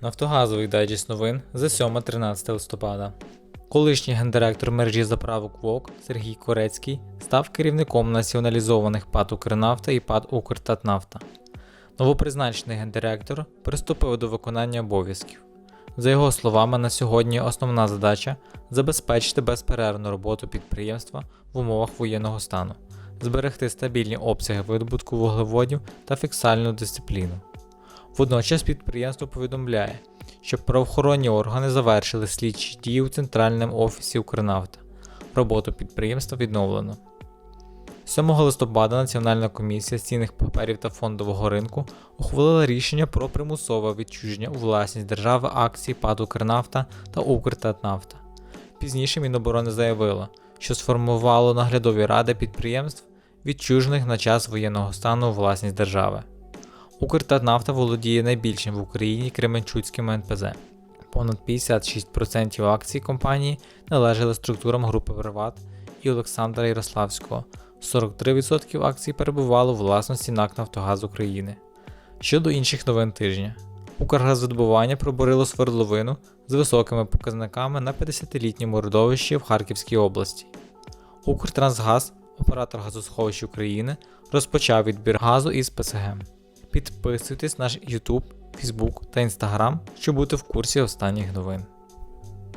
Нафтогазовий дайджест новин за 7-13 листопада. Колишній гендиректор мережі заправок ВОК Сергій Корецький став керівником націоналізованих ПАД «Укрнафта» і ПАД «Укртатнафта». Новопризначений гендиректор приступив до виконання обов'язків. За його словами, на сьогодні основна задача забезпечити безперервну роботу підприємства в умовах воєнного стану, зберегти стабільні обсяги видобутку вуглеводів та фіксальну дисципліну. Водночас підприємство повідомляє, що правоохоронні органи завершили слідчі дії у центральному офісі Укрнафта. Роботу підприємства відновлено. 7 листопада Національна комісія з цінних паперів та фондового ринку ухвалила рішення про примусове відчуження у власність держави акцій ПАД «Укрнафта» та «Укртатнафта». Пізніше Міноборони заявило, що сформувало наглядові ради підприємств, відчужених на час воєнного стану у власність держави. Укртатнафта володіє найбільшим в Україні Кременчуцьким НПЗ. Понад 56% акцій компанії належали структурам групи Приват і Олександра Ярославського. 43% акцій перебувало у власності НАК Нафтогаз України. Щодо інших новин тижня, Укргазвидобування пробурило свердловину з високими показниками на 50-літньому родовищі в Харківській області. Укртрансгаз, оператор газосховищ України, розпочав відбір газу із ПСГ. Підписуйтесь на наш YouTube, Facebook та Instagram, щоб бути в курсі останніх новин.